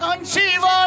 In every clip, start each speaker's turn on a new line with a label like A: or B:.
A: conceive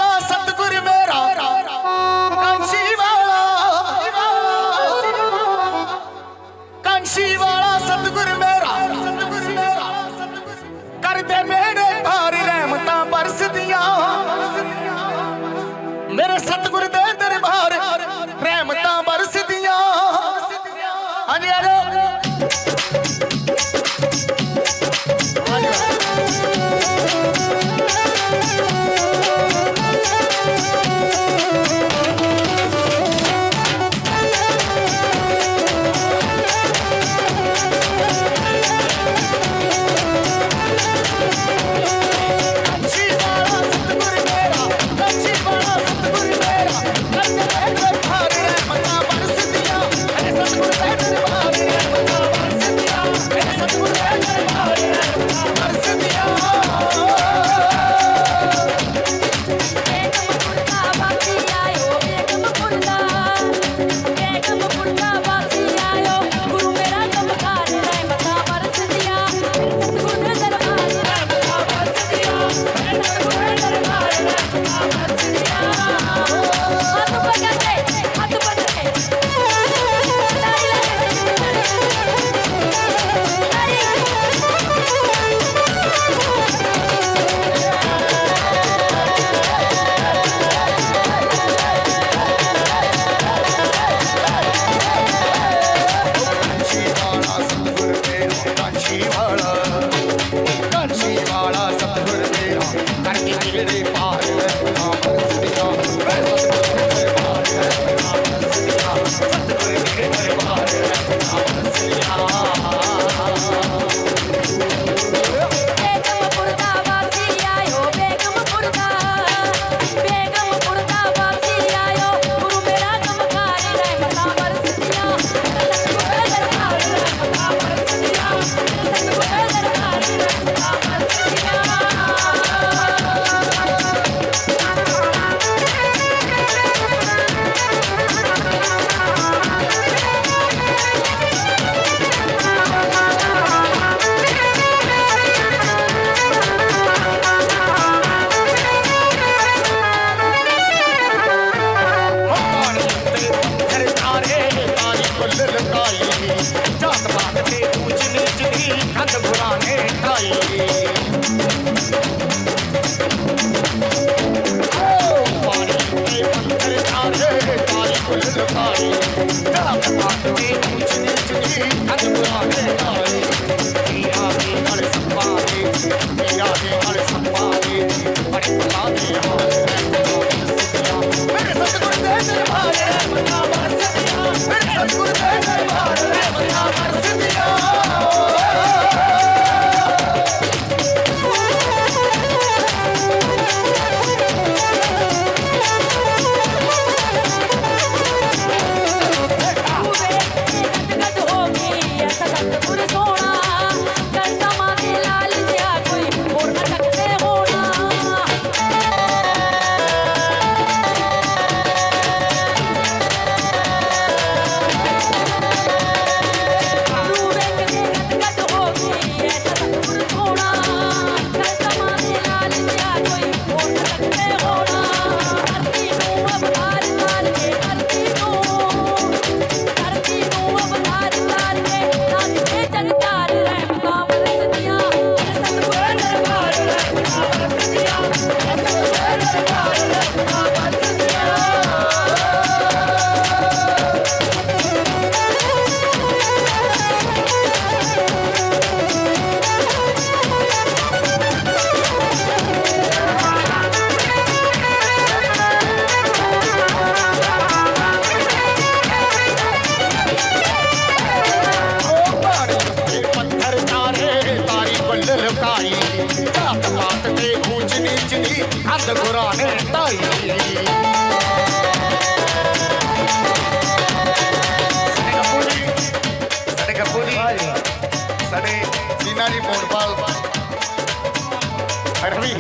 A: Ravi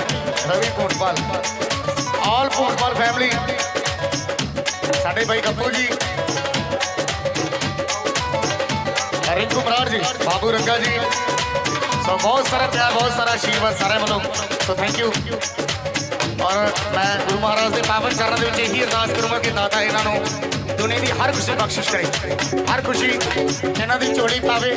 A: Ravi Kotpal all Kotpal family साढ़े भाई कपूर जी रिंकू बराड़ जी बाबू रंगा जी सो बहुत सारा प्यार बहुत सारा आशीर्वाद सारे ਵੱਲੋਂ। ਸੋ ਥੈਂਕ ਯੂ ਔਰ ਮੈਂ ਗੁਰੂ ਮਹਾਰਾਜ ਦੇ ਪਾਵਨ ਚਰਨਾਂ ਦੇ ਵਿੱਚ ਇਹੀ ਅਰਦਾਸ ਕਰੂੰਗਾ ਕਿ ਦਾਤਾ ਇਹਨਾਂ ਨੂੰ ਦੁਨੀਆ ਦੀ ਹਰ ਖੁਸ਼ੀ ਬਖਸ਼ਿਸ਼ ਕਰੇ। ਹਰ ਖੁਸ਼ੀ ਇਹਨਾਂ ਦੀ ਝੋਲੀ ਪਾਵੇ।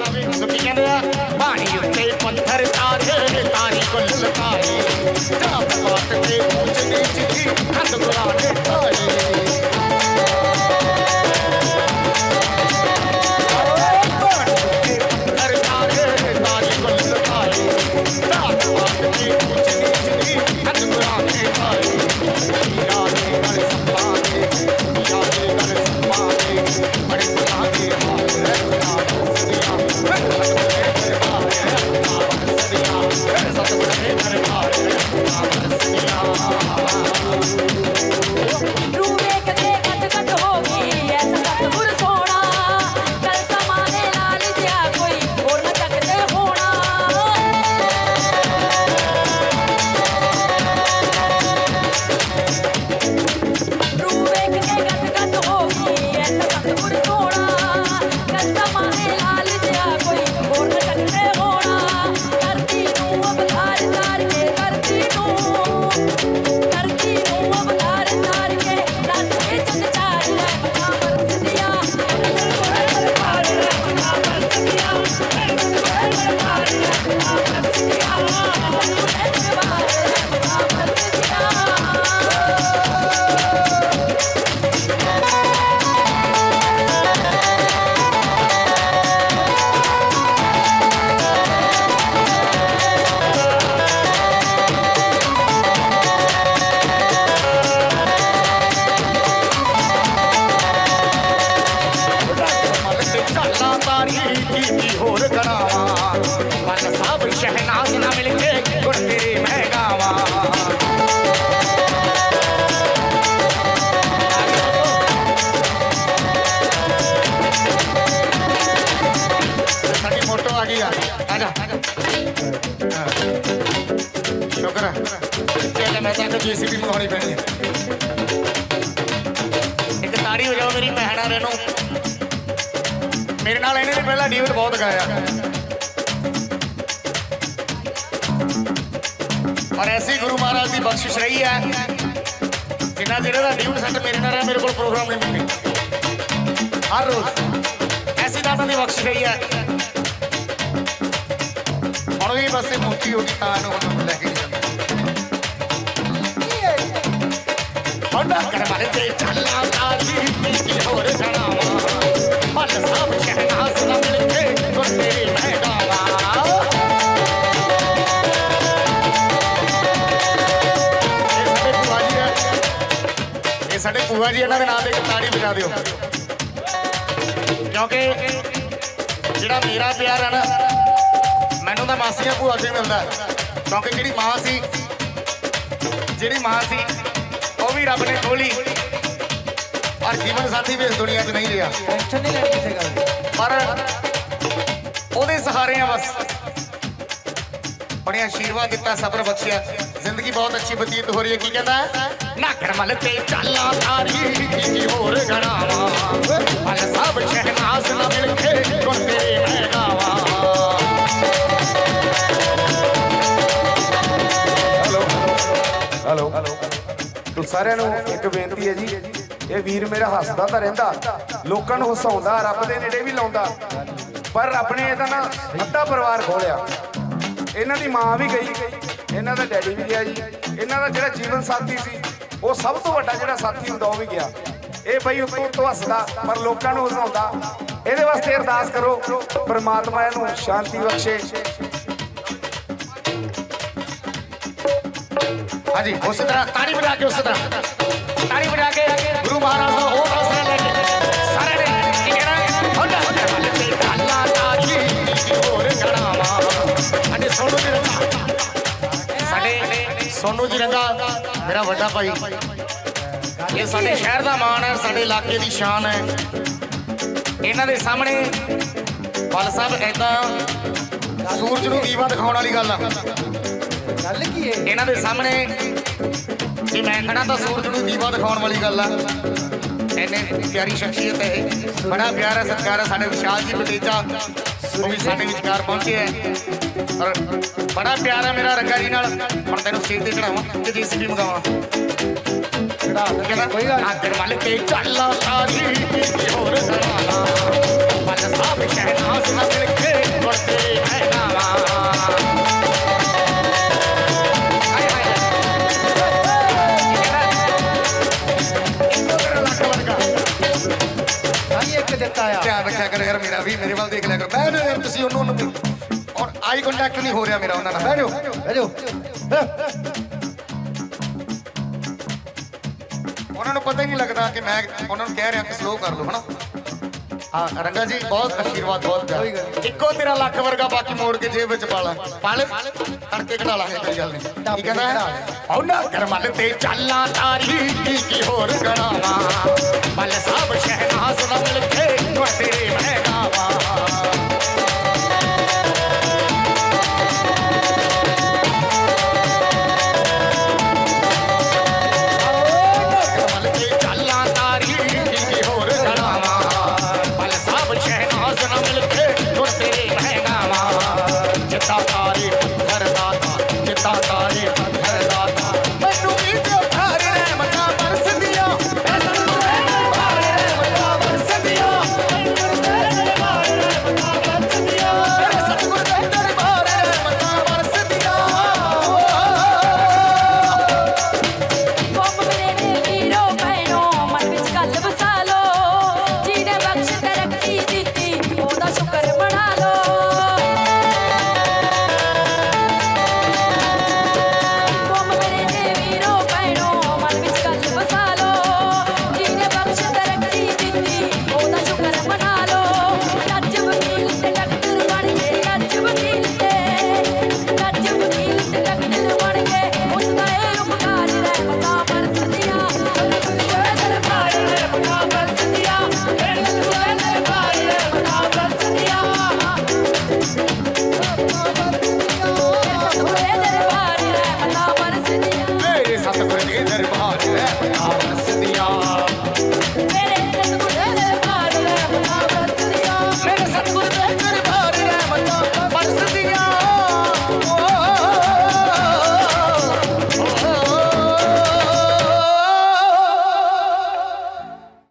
A: ਸ਼ੁਕਰ ਹੈ ਚੱਲ ਮੈਂ ਤਾਂ ਜੀਸੀਬੀ ਮੰਗਾਉਣੀ ਪੈਣੀ ਹੈ ਇੱਕ ਤਾੜੀ ਹੋ ਜਾਓ ਮੇਰੀ ਭੈਣ ਰੇ ਨੂੰ ਮੇਰੇ ਨਾਲ ਇਹਨੇ ਵੀ ਪਹਿਲਾਂ ਡੀਵਲ ਬਹੁਤ ਗਾਇਆ। ਔਰ ਐਸੀ ਗੁਰੂ ਮਹਾਰਾਜ ਦੀ ਬਖਸ਼ਿਸ਼ ਰਹੀ ਹੈ। ਜਿੰਨਾ ਚਿਰ ਇਹਦਾ ਡੀਵਲ ਸੈੱਟ ਮੇਰੇ ਨਾਲ ਰਿਹਾ ਮੇਰੇ ਕੋਲ ਪ੍ਰੋਗਰਾਮ ਨਹੀਂ ਮਿਲਦੇ ਹਰ ਰੋਜ਼। ਐਸੀ ਦਾਤਾ ਦੀ ਬਖਸ਼ਿਸ਼ ਰਹੀ ਹੈ। ਹੁਣ ਵੀ ਬਸ ਇਹ ਮੋਤੀ ਹੋ ਗਈ ਤਾਂ ਨੂੰ ਹੁਣ ਲੈ ਕੇ ਨਹੀਂ ਜਾਂਦਾ। ਹੁੰਦਾ ਕਰ ਮਨ ਤੇ ਚੱਲਾ ਤਾਰੀ ਕੀ ਹੋਰ ਜਣਾਵਾ ਮਨ ਸਭ ਸ਼ਹਿਨਾਜ਼ ਨਾ ਮਿਲ ਕੇ ਗੁਰ ਤੇਰੇ ਮੈਂ ਗਾਵਾਂ ਇਹ ਸਾਡੇ ਭੂਆ ਜੀ ਹੈ ਇਹ ਸਾਡੇ ਭੂਆ ਜੀ, ਇਹਨਾਂ ਦੇ ਨਾਮ ਤੇ ਇੱਕ ਤਾੜੀ ਵਜਾ ਦਿਓ। ਕਿਉਂਕਿ ਜਿਹੜਾ ਮੇਰਾ ਪਿਆਰ ਹੈ ਨਾ ਤਾਂ ਮਾਸੀਆਂ ਭੂਆ ਤੋਂ ਹੀ ਮਿਲਦਾ ਹੈ। ਕਿਉਂਕਿ ਜਿਹੜੀ ਮਾਂ ਸੀ ਜਿਹੜੀ ਮਾਂ ਸੀ ਉਹ ਵੀ ਰੱਬ ਨੇ ਖੋਲੀ। ਔਰ ਜੀਵਨ ਸਾਥੀ ਵੀ ਇਸ ਦੁਨੀਆ 'ਚ ਨਹੀਂ ਰਿਹਾ।
B: ਟੈਨਸ਼ਨ ਨਹੀਂ ਲੈਣੀ ਕਿਸੇ ਗੱਲ ਦੀ।
A: ਪਰ ਉਹਦੇ ਸਹਾਰੇ ਆ ਬਸ ਬੜਿਆ ਆਸ਼ੀਰਵਾਦ ਦਿੱਤਾ ਸਬਰ ਬਖਸ਼ਿਆ। ਜ਼ਿੰਦਗੀ ਬਹੁਤ ਅੱਛੀ ਬਤੀਤ ਹੋ ਰਹੀ ਹੈ ਕੀ ਕਹਿੰਦਾ ਨਾਗਰ ਮਲ ਤੇ ਚਾਲਾਂ ਤਾਰੀ ਕੀ ਹੋਰ ਗਣਾਵਾ ਮਲ ਸਭ ਸ਼ਹਿਨਾਜ਼ ਨਾ ਮਿਲ ਕੇ ਗੁਣ ਤੇਰੇ
C: ਸਾਰਿਆਂ ਨੂੰ ਇੱਕ ਬੇਨਤੀ ਹੈ ਜੀ, ਇਹ ਵੀਰ ਮੇਰਾ ਹੱਸਦਾ ਤਾਂ ਰਹਿੰਦਾ, ਲੋਕਾਂ ਨੂੰ ਹਸਾਉਂਦਾ, ਰੱਬ ਦੇ ਨੇੜੇ ਵੀ ਲਾਉਂਦਾ, ਪਰ ਰੱਬ ਨੇ ਇਹਦਾ ਨਾ ਅੱਧਾ ਪਰਿਵਾਰ ਖੋਲਿਆ। ਇਹਨਾਂ ਦੀ ਮਾਂ ਵੀ ਗਈ, ਇਹਨਾਂ ਦਾ ਡੈਡੀ ਵੀ ਗਿਆ ਜੀ, ਇਹਨਾਂ ਦਾ ਜਿਹੜਾ ਜੀਵਨ ਸਾਥੀ ਸੀ, ਉਹ ਸਭ ਤੋਂ ਵੱਡਾ ਜਿਹੜਾ ਸਾਥੀ ਹੁੰਦਾ, ਉਹ ਵੀ ਗਿਆ। ਇਹ ਬਈ ਉੱਤੋਂ ਤੋਂ ਹੱਸਦਾ, ਪਰ ਲੋਕਾਂ ਨੂੰ ਹਸਾਉਂਦਾ। ਇਹਦੇ ਵਾਸਤੇ ਅਰਦਾਸ ਕਰੋ, ਪਰਮਾਤਮਾ ਇਹਨੂੰ ਸ਼ਾਂਤੀ ਬਖਸ਼ੇ।
A: ਹਾਂਜੀ, ਉਸੇ ਤਰ੍ਹਾਂ ਤਾੜੀ ਵਜਾ ਕੇ, ਉਸੇ ਤਰ੍ਹਾਂ। ਤਾੜੀ ਵਜਾ ਕੇ ਗੁਰੂ ਮਹਾਰਾਜ ਦਾ ਹੋਰ ਆਸਰਾ ਲੈ ਕੇ ਸਾਰੇ ਨੇ ਕੀ ਕਹਿਣਾ? ਹੁੰਦਾ ਮਲ ਤੇ ਚਾਲਾਂ ਤਾਰੀ ਹੋਰ ਗਣਾਵਾ ਸਾਡੇ ਸੋਨੂ ਜੀ ਰੰਗਾ ਸਾਡੇ ਸੋਨੂ ਜੀ ਰੰਗਾ ਮੇਰਾ ਵੱਡਾ ਭਾਈ। ਇਹ ਸਾਡੇ ਸ਼ਹਿਰ ਦਾ ਮਾਣ ਹੈ, ਸਾਡੇ ਇਲਾਕੇ ਦੀ ਸ਼ਾਨ ਹੈ। ਇਹਨਾਂ ਦੇ ਸਾਹਮਣੇ ਬਲ ਸਾਹਿਬ ਐਦਾਂ ਸੂਰਜ ਨੂੰ ਦੀਵਾ ਦਿਖਾਉਣ ਵਾਲੀ ਗੱਲ ਆ।
B: ਗੱਲ ਕੀ ਹੈ
A: ਇਹਨਾਂ ਦੇ ਸਾਹਮਣੇ। ਜੇ ਮੈਂ ਖੜਾ ਤਾਂ ਸੂਰਜ ਨੂੰ ਦੀਵਾ ਦਿਖਾਉਣ ਵਾਲੀ ਗੱਲ ਆ। ਇੰਨੇ ਪਿਆਰੀ ਸ਼ਖਸੀਅਤ ਹੈ। ਬੜਾ ਪਿਆਰਾ ਸਤਿਕਾਰ ਹੈ ਸਾਡੇ ਵਿਸ਼ਾਲ ਜੀ ਬਟੇਜਾ ਉਹ ਵੀ ਸਾਡੇ ਵਿਚਕਾਰ ਪਹੁੰਚੇ ਹੈ ਔਰ ਬੜਾ ਪਿਆਰ ਹੈ ਮੇਰਾ ਰੰਗਾ ਜੀ ਨਾਲ। ਹੁਣ ਤੈਨੂੰ ਸਟੇਜ ਤੇ ਚੜਾਵਾਂ ਤੇ ਜੀਸੀਬੀ ਮਗਾਵਾਂ
B: ਚੜਾ
A: ਕਹਿੰਦਾ
B: ਕੋਈ ਗੱਲ।
A: ਨਾਗਰ ਮਲ ਤੇ ਚੱਲਾ ਸਾਰੀ। ਹੋਰ ਸਲਾਨਾ ਮਨ ਸਾਹਿਬ ਨਾਲ ਮਿਲ ਕੇ ਵਰਤੇ ਹੈ ਨਾਵਾ ਕੰਟੈਕਟ ਨਹੀਂ ਹੋ ਰਿਹਾ ਮੇਰਾ ਉਹਨਾਂ ਨਾਲ। ਬਹਿ ਜਾਓ
B: ਬਹਿ ਜਾਓ।
A: ਉਹਨਾਂ ਨੂੰ ਪਤਾ ਹੀ ਨਹੀਂ ਲੱਗਦਾ ਕਿ ਮੈਂ ਉਹਨਾਂ ਨੂੰ ਕਹਿ ਰਿਹਾ ਕਿ ਸਲੋ ਕਰ ਲਓ ਹਨਾ? ਹਾਂ ਰੰਗਾ ਜੀ ਬਹੁਤ ਆਸ਼ੀਰਵਾਦ ਬਹੁਤ ਪਿਆਰ। ਇੱਕੋ ਤੇਰਾ ਲੱਖ ਵਰਗਾ ਬਾਕੀ ਮੋੜ ਕੇ ਜੇਬ ਵਿੱਚ ਪਾ ਲੈ। ਪਾ ਲੈ। ਤੜਕੇ ਕਢਾ ਲਾਂਗੇ ਕੋਈ ਗੱਲ ਨਹੀਂ। ਕੀ ਕਹਿੰਦਾ ਉਹਨਾਂ ਕਰਮਲ ਤੇ ਚਾਲਾਂ ਤਾਰੀ ਕੀ ਕੀ ਹੋਰ ਗਣਾਵਾ ਮਲ ਸਾਹਿਬ ਸ਼ਹਿਨਾਜ਼ ਨਾਲ ਮਿਲ ਕੇ